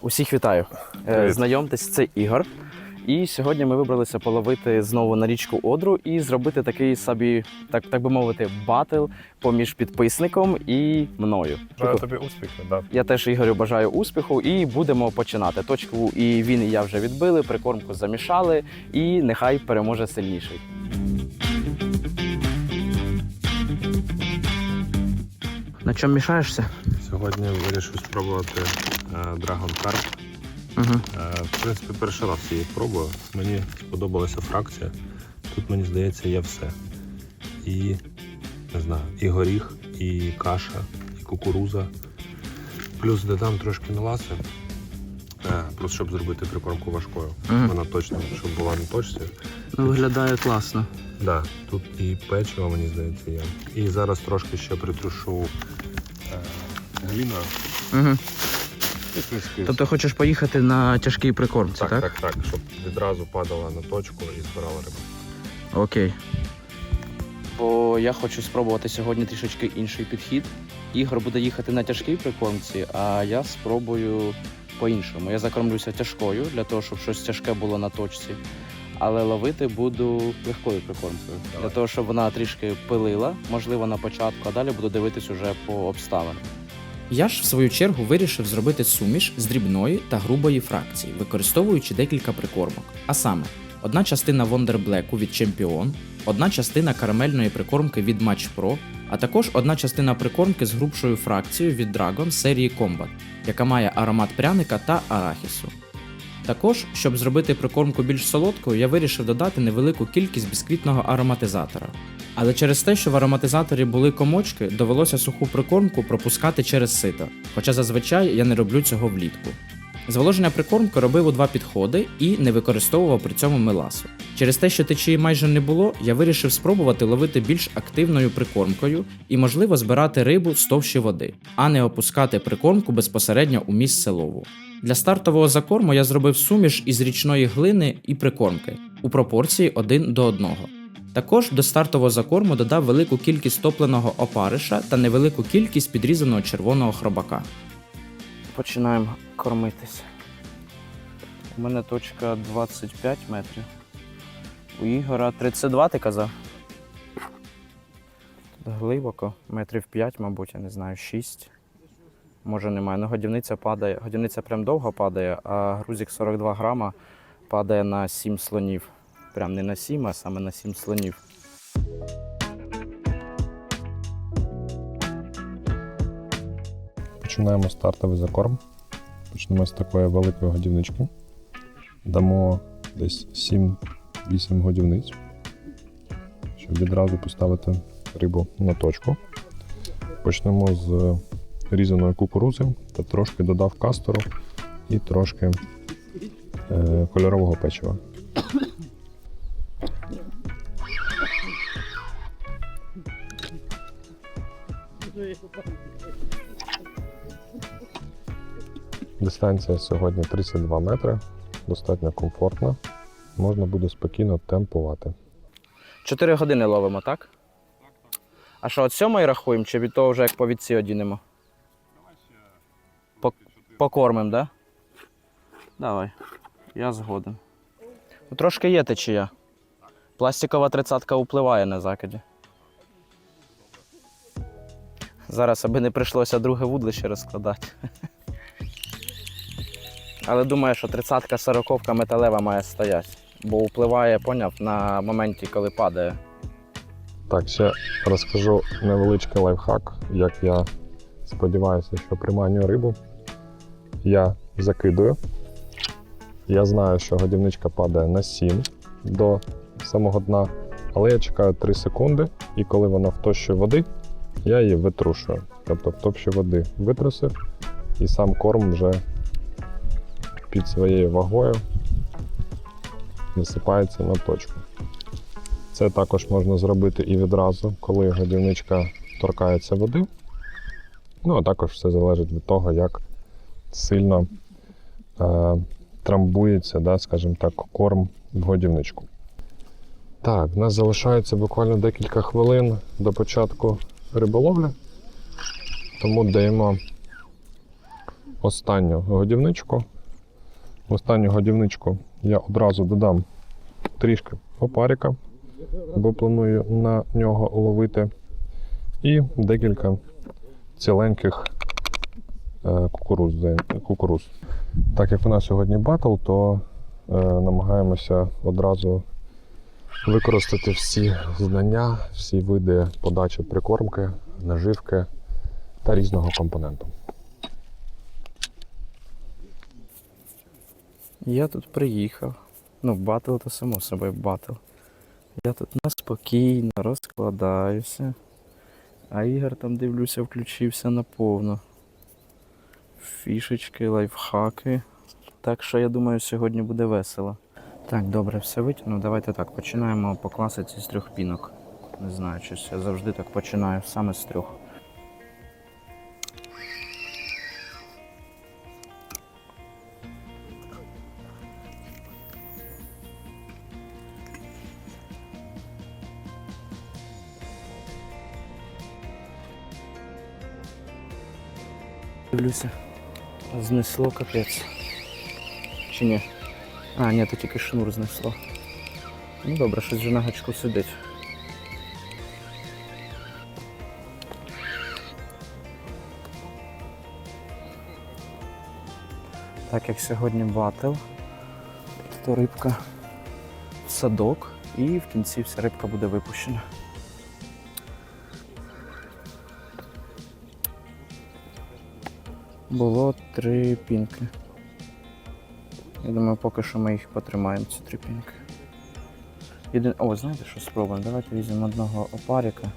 Усіх вітаю. Е, Привіт. Знайомтесь, це Ігор. І сьогодні ми вибралися половити знову на річку Одру і зробити такий собі, так, так би мовити, батл поміж підписником і мною. Бажаю тобі успіху, да. Я теж Ігорю бажаю успіху і будемо починати. Точку і він, і я вже відбили, прикормку замішали, і нехай переможе сильніший. На чому мішаєшся? Сьогодні вирішив спробувати Dragon Carp. Угу. Е, в принципі, перший раз її пробую. Мені сподобалася фракція. Тут, мені здається, є все. І не знаю, і горіх, і каша, і кукуруза. Плюс додам трошки меласи. Е, просто щоб зробити прикормку важкою. Мгм. Вона точно, щоб була на точці. Ну, виглядає класно. Да, тут і печиво, мені здається, є. І зараз трошки ще притрушу е, гліною. Угу. Тобто хочеш поїхати на тяжкий прикормці, так, так? так, так, щоб відразу падала на точку і збирала рибу. Окей. Бо я хочу спробувати сьогодні трішечки інший підхід. Ігор буде їхати на тяжкій прикормці, а я спробую по-іншому. Я закормлюся тяжкою для того, щоб щось тяжке було на точці. Але ловити буду легкою прикормкою. Для того, щоб вона трішки пилила, можливо, на початку, а далі буду дивитись уже по обставинам. Я ж в свою чергу вирішив зробити суміш з дрібної та грубої фракції, використовуючи декілька прикормок. А саме, одна частина Wonder Black від Champion, одна частина карамельної прикормки від Match Pro, а також одна частина прикормки з грубшою фракцією від Dragon серії Combat, яка має аромат пряника та арахісу. Також, щоб зробити прикормку більш солодкою, я вирішив додати невелику кількість бісквітного ароматизатора. Але через те, що в ароматизаторі були комочки, довелося суху прикормку пропускати через сито, хоча зазвичай я не роблю цього влітку. Зволоження прикормки робив у два підходи і не використовував при цьому меласу. Через те, що течії майже не було, я вирішив спробувати ловити більш активною прикормкою і, можливо, збирати рибу з товщі води, а не опускати прикормку безпосередньо у місце лову. Для стартового закорму я зробив суміш із річної глини і прикормки у пропорції 1 до 1. Також до стартового закорму додав велику кількість топленого опариша та невелику кількість підрізаного червоного хробака. Починаємо кормитися. У мене точка 25 метрів. У Ігора 32, ти казав? Тут глибоко, метрів 5, мабуть, я не знаю, 6. Може немає. Ну, годівниця падає. Годівниця прям довго падає, а грузик 42 грама падає на 7 слонів. Прям не на 7, а саме на 7 слонів. Починаємо стартовий закорм. Почнемо з такої великої годівнички. Дамо десь 7-8 годівниць, щоб відразу поставити рибу на точку. Почнемо з різаної кукурузи та трошки додав кастору і трошки е, кольорового печива. Дистанція сьогодні 32 метри, достатньо комфортна. Можна буде спокійно темпувати. 4 години ловимо, так? А що, от сьомої рахуємо, чи від того вже як по відці одінемо? По- Покормимо, так? Да? Давай. Я згоден. Ну, трошки є течія. Пластикова тридцятка впливає на закиді. Зараз, аби не прийшлося друге вудлище розкладати. Але думаю, що тридцятка сороковка металева має стояти. Бо впливає, поняв, на моменті, коли падає. Так, ще розкажу невеличкий лайфхак, як я сподіваюся, що приманюю рибу. Я закидую. Я знаю, що годівничка падає на 7 до самого дна, але я чекаю 3 секунди, і коли вона в тощі води, я її витрушую. Тобто в товщі води витрусив, і сам корм вже під своєю вагою висипається на точку. Це також можна зробити і відразу, коли годівничка торкається води. Ну, а також все залежить від того, як сильно е, трамбується, да, скажімо так, корм в годівничку. Так, в нас залишається буквально декілька хвилин до початку риболовлі, тому даємо останню годівничку. В останню годівничку я одразу додам трішки опарика, бо планую на нього ловити. І декілька ціленьких е, кукуруз. кукуруз. Так як у нас сьогодні батл, то е, намагаємося одразу використати всі знання, всі види подачі прикормки, наживки та різного компоненту. Я тут приїхав. Ну, батл то само собою батл. Я тут неспокійно розкладаюся. А Ігор там дивлюся, включився наповно. Фішечки, лайфхаки. Так що я думаю, сьогодні буде весело. Так, добре, все витягну. Давайте так, починаємо по з трьох пінок. Не знаю, щось я завжди так починаю, саме з трьох. Дивлюся. Знесло капець. Чи ні? А, ні, то тільки шнур знесло. Ну добре, щось вже на гачку сидить. Так як сьогодні батл, то рибка в садок і в кінці вся рибка буде випущена. Було три пінки. Я думаю, поки що ми їх потримаємо, ці три пінки. Єдин... О, знаєте, що спробуємо? Давайте візьмемо одного опарика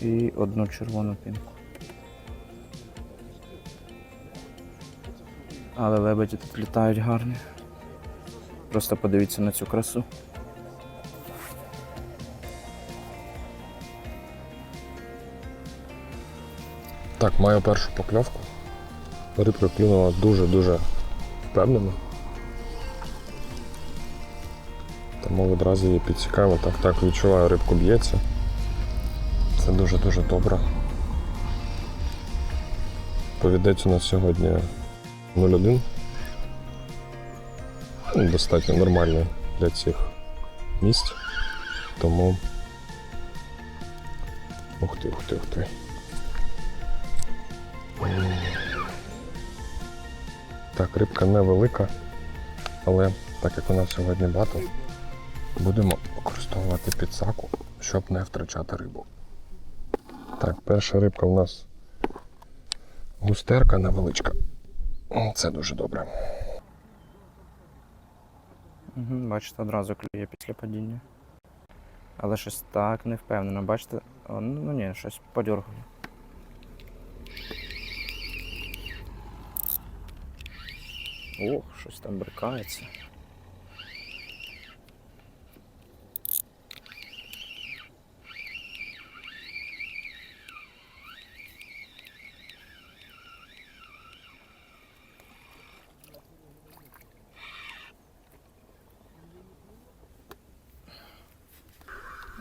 і одну червону пінку. Але лебеді тут літають гарні. Просто подивіться на цю красу. Так, маю першу покльовку. Рибка клюнула дуже-дуже впевнено. Тому одразу її підсікаємо. Так, так, відчуваю, рибку б'ється. Це дуже-дуже добре. Повідець у нас сьогодні 0,1. Ну, Достатньо нормальний для цих місць. Тому. Ух ти, ух ти, ух ти. Так, рибка невелика, але так як у нас сьогодні батл, будемо використовувати підсаку, щоб не втрачати рибу. Так, перша рибка у нас густерка невеличка. Це дуже добре. Бачите, одразу клює після падіння. Але щось так не впевнено. Бачите, О, ну, ну ні, щось подергало. Ох, щось там брикається.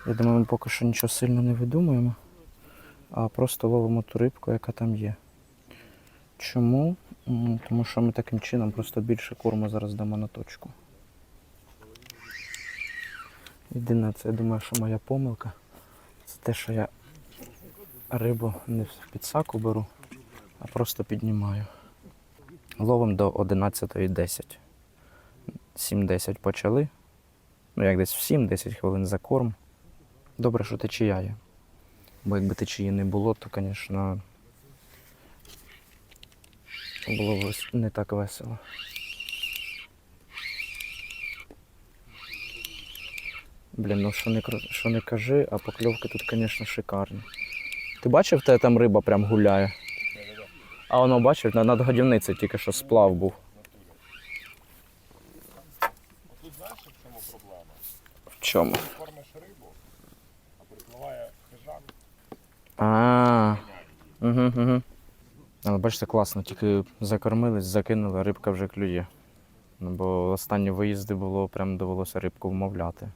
Я думаю, ми поки що нічого сильно не видумуємо, а просто ловимо ту рибку, яка там є. Чому? Тому що ми таким чином просто більше корму зараз дамо на точку. Єдине, це я думаю, що моя помилка. Це те, що я рибу не в підсаку беру, а просто піднімаю. Ловимо до 11.10. 7-10 почали. Ну, як десь в 7-10 хвилин за корм. Добре, що течія є. Бо якби течії не було, то, звісно, було не так весело. Блін, ну що не, що не кажи, а покльовки тут, звісно, шикарні. Ти бачив, те там риба прям гуляє? А воно бачив, на- надгодівнице тільки що сплав був. Тут знаєш, в чому проблема? В чому? Кормиш рибу, а припливає хижак. А. Угу, угу. Але бачите, класно, тільки закормились, закинули, рибка вже клює. Ну, бо останні виїзди було, прям довелося рибку вмовляти.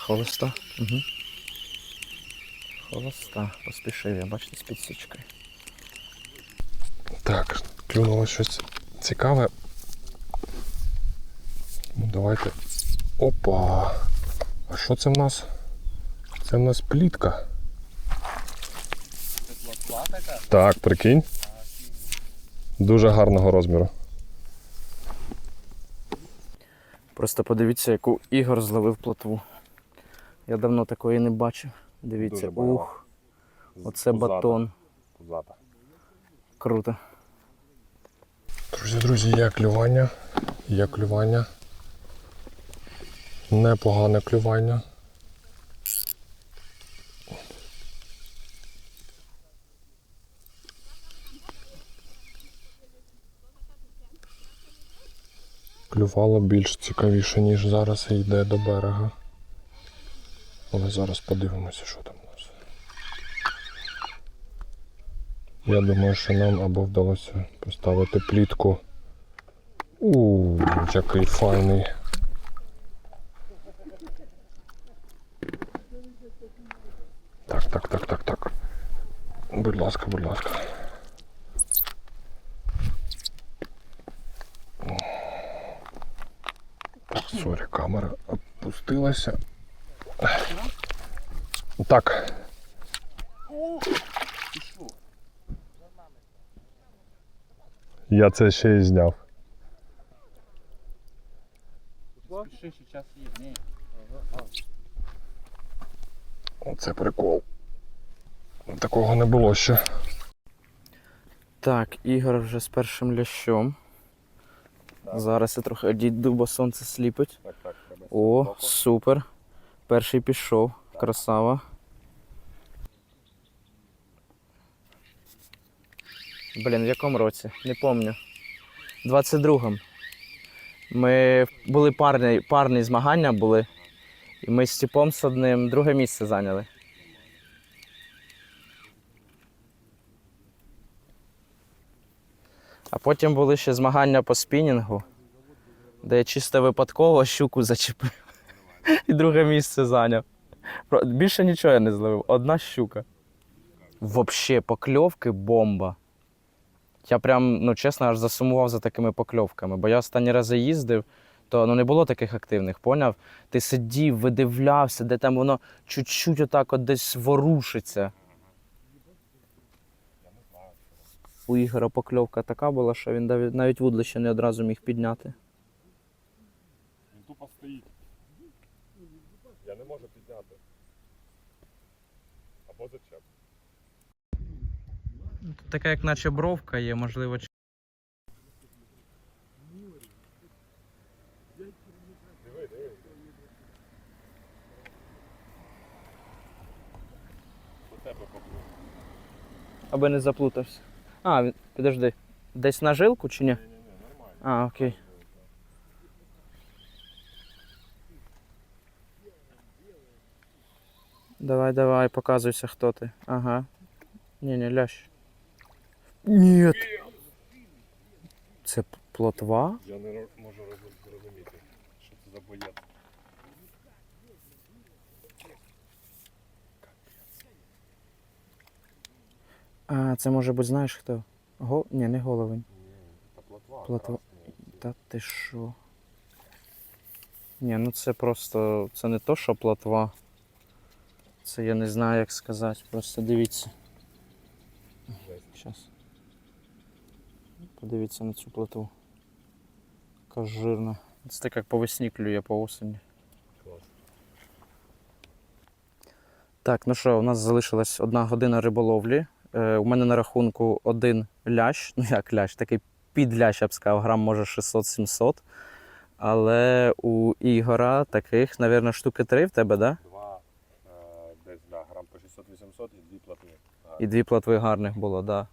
Холоста? Угу. Холоста. Поспішив я, бачите, з підсічкою. Так, клюнуло щось цікаве. Ну, давайте. Опа! А що це в нас? Це в нас плітка. Так, прикинь. Дуже гарного розміру. Просто подивіться, яку Ігор зловив плотву. Я давно такої не бачив. Дивіться, Дуже ух, оце батон. Кузата. Круто. Друзі, друзі, є клювання. Є клювання. Непогане клювання. Клювало більш цікавіше, ніж зараз і йде до берега. Але зараз подивимося, що там у нас. Я думаю, що нам або вдалося поставити плітку. У, який файний. Так, так, так, так, так. Будь ласка, будь ласка. Опустилася. Так. Я це ще й зняв. Оце прикол. Такого не було ще. Так, Ігор вже з першим лящом. Зараз я трохи одійду, бо сонце сліпить. Так. О, супер. Перший пішов. Красава. Блін, в якому році? Не пам'ятаю. 22-му. Ми були парні, парні змагання були. І ми з Степом з одним друге місце зайняли. А потім були ще змагання по спінінгу, де я чисто випадково щуку зачепив. І друге місце зайняв. Більше нічого я не зловив. Одна щука. Вообще, покльовки бомба. Я прям, ну чесно, аж засумував за такими покльовками. Бо я останні рази їздив, то ну, не було таких активних, поняв? Ти сидів, видивлявся, де там воно чуть-чуть отак от десь ворушиться. У Ігора покльовка така була, що він навіть вудлище не одразу міг підняти. Стоїть. Я не можу підняти. Або зачеп. Тут така, як наче бровка є, можливо. чи- Аби не заплутався. А, підожди. Десь на жилку чи ні? А, окей. Давай, давай, показуйся, хто ти. Ага. Ні, не лящ. Ні. Це плотва? Я не ро- можу роз- зрозуміти, що це за боєць. А, це може бути, знаєш хто? Го... Ні, не головень. Це плотва. Плотва. Та ти що? Ні, ну це просто. Це не то, що плотва. Це я не знаю, як сказати. Просто дивіться. Щас. Подивіться на цю плотву. Яка жирна. Це так як по весні клює по осені. Так, ну що, у нас залишилась одна година риболовлі. Е, у мене на рахунку один лящ, ну як лящ, такий підлящ, я б сказав, грам може 600-700. Але у Ігора таких, мабуть, штуки три в тебе, да? Два, е, десь да, грам по 600-800 і дві плотви. І дві платви гарних було, да.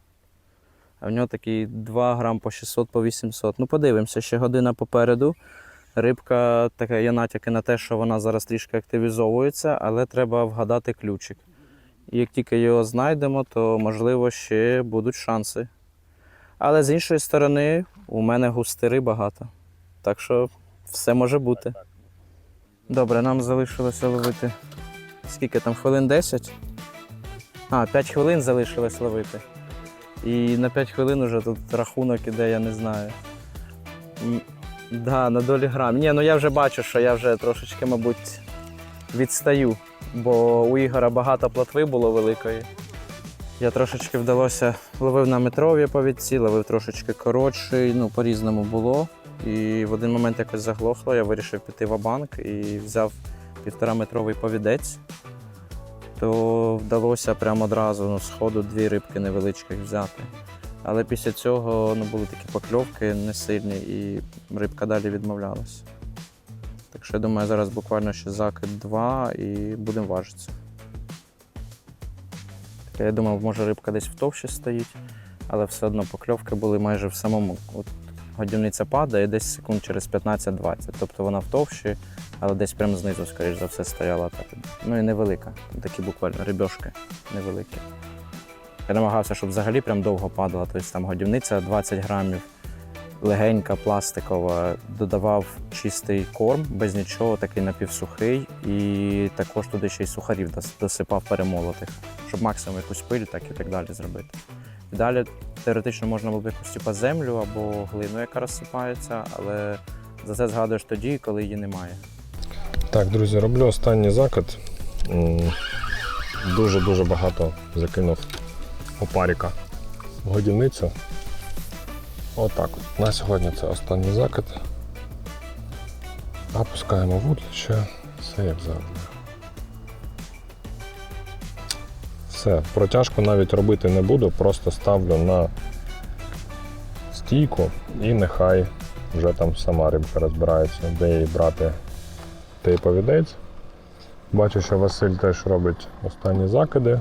А в нього такі 2 грам по 600, по 800. Ну, подивимося, ще година попереду. Рибка така є натяки на те, що вона зараз трішки активізовується, але треба вгадати ключик. І як тільки його знайдемо, то можливо ще будуть шанси. Але з іншої сторони, у мене густири багато. Так що все може бути. Добре, нам залишилося ловити скільки там, хвилин 10. А, 5 хвилин залишилось ловити. І на 5 хвилин уже тут рахунок іде, я не знаю. М, Да, на долі грам. Ні, ну я вже бачу, що я вже трошечки, мабуть, відстаю, бо у Ігора багато плотви було великої. Я трошечки вдалося ловив на метрові повідці, ловив трошечки коротший, ну, по-різному було. І в один момент якось заглохло, я вирішив піти в банк і взяв півтораметровий повідець. То вдалося прямо одразу ну, з ходу дві рибки невеличких взяти. Але після цього ну, були такі покльовки не сильні, і рибка далі відмовлялася. Так що я думаю, зараз буквально ще закид два і будемо важитися. Так, я думав, може рибка десь в товщі стоїть, але все одно покльовки були майже в самому. От годівниця падає десь секунд через 15-20. Тобто вона в товщі, але десь прямо знизу, скоріш за все, стояла так. Ну і невелика. Такі буквально рибьошки невеликі. Я намагався, щоб взагалі прям довго падала. Тобто там годівниця 20 грамів, легенька, пластикова. Додавав чистий корм, без нічого, такий напівсухий. І також туди ще й сухарів досипав перемолотих, щоб максимум якусь пиль так і так далі зробити. І далі теоретично можна було б якусь типу, землю або глину, яка розсипається, але за це згадуєш тоді, коли її немає. Так, друзі, роблю останній закид. Дуже-дуже багато закинув опаріка в годівницю. Отак от. На сьогодні це останній закид. Опускаємо вудлище. Все як завжди. Все, протяжку навіть робити не буду, просто ставлю на стійку і нехай вже там сама рибка розбирається, де її брати той повідець. Бачу, що Василь теж робить останні закиди.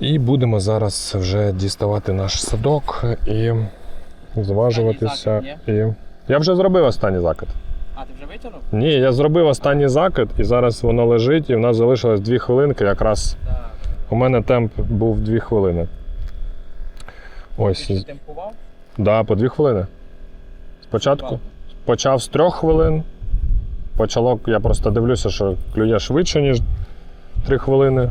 І будемо зараз вже діставати наш садок і зважуватися. І... Я вже зробив останній закид. А, ти вже витягнув? Ні, я зробив останній закид, і зараз воно лежить, і в нас залишилось 2 хвилинки. Якраз Так. у мене темп був 2 хвилини. Ось, темпував? да, по 2 хвилини. Спочатку почав з 3 хвилин. Почало, я просто дивлюся, що клює швидше, ніж 3 хвилини.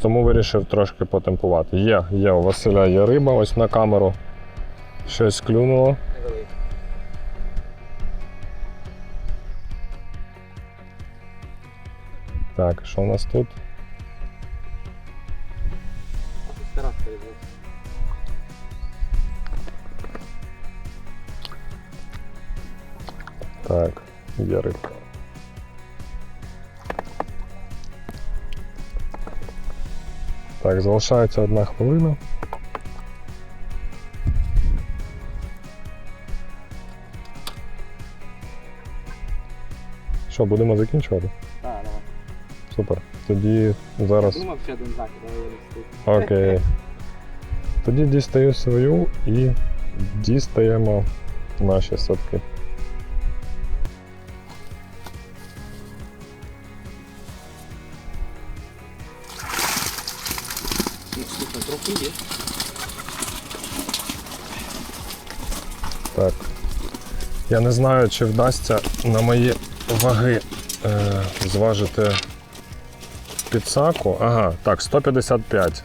Тому вирішив трошки потемпувати. Є, є, у Василя є риба, ось на камеру. Щось клюнуло. Так, що у нас тут? Так, залишається одна хвилина. Що, будемо закінчувати? Так, давай. Супер. Тоді зараз. Думав ще один закид, але я не встиг. Окей. Тоді дістаю свою і дістаємо наші садки. Я не знаю, чи вдасться на мої ваги е, зважити підсаку. Ага, так, 155.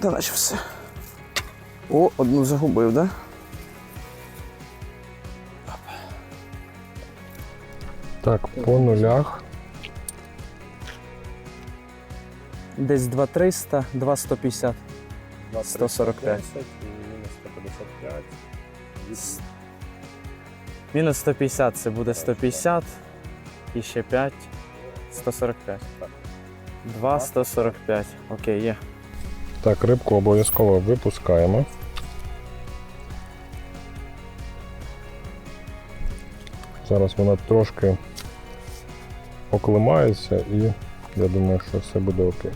Та наче все. О, одну загубив, да? Так, по нулях. Десь 2300, 2150. 145. і мінус 155. Мінус 150 це буде 150. І ще 5. 145. 2, 145. Окей, є. Так, рибку обов'язково випускаємо. Зараз вона трошки оклимається і я думаю, що все буде окей.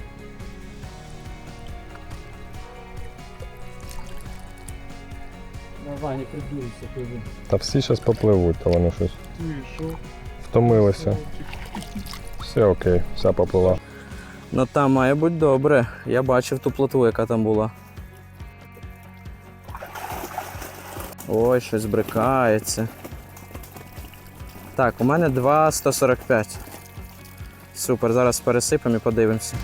Давай, не придурися, пливи. Та всі зараз попливуть, то вони щось. Ти що? Стомилися. Все окей, вся поплила. Ну там має бути добре. Я бачив ту плотву, яка там була. Ой, щось брикається. Так, у мене 2,145. Супер, зараз пересипемо і подивимося.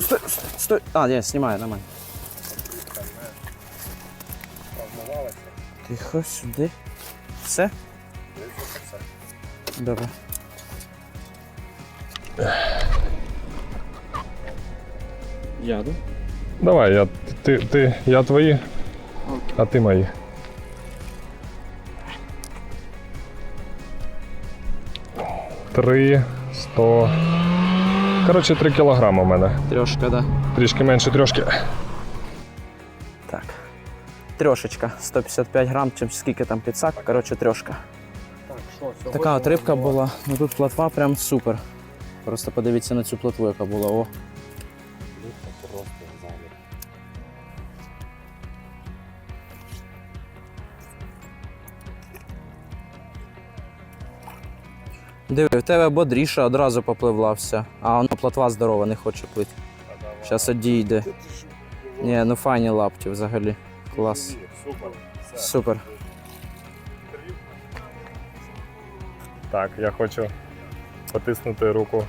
Стой, стой. А, ні, знімаю, нормально. Тихо, сюди. Все? Добре. Яду. Давай, я, ти, ти, я твої, а ти мої. Три, сто. Коротше, три кілограми у мене. Трьошка, да. Трішки менше трьошки. Так. Трьошечка. 155 грам, чи скільки там підсак. Коротше, трьошка. Така от рибка була. Ну тут плотва прям супер. Просто подивіться на цю плотву, яка була. О. Диви, в тебе бодріша одразу попливлався, а воно плотва здорова, не хоче плити. Зараз одійде. Ні, ну файні лапті взагалі. Клас. Супер. Так, я хочу потиснути руку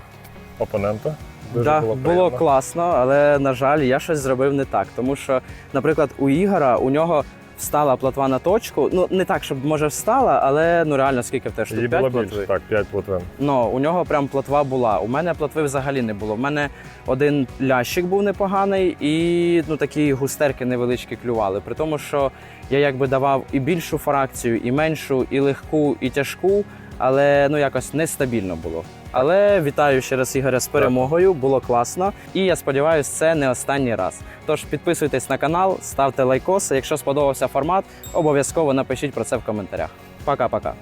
опонента. Дуже да, було, було, класно, але на жаль, я щось зробив не так. Тому що, наприклад, у Ігора у нього встала плотва на точку. Ну не так, щоб може встала, але ну реально скільки в? Її П'ять було плотви? більше. Так, 5 плотвин. Ну, у нього прям плотва була. У мене плотви взагалі не було. У мене один лящик був непоганий, і ну такі густерки невеличкі клювали. При тому, що я якби давав і більшу фракцію, і меншу, і легку, і тяжку, але ну якось нестабільно було. Але вітаю ще раз Ігоря з перемогою, було класно. І я сподіваюся, це не останній раз. Тож підписуйтесь на канал, ставте лайкоси. Якщо сподобався формат, обов'язково напишіть про це в коментарях. Пока-пока.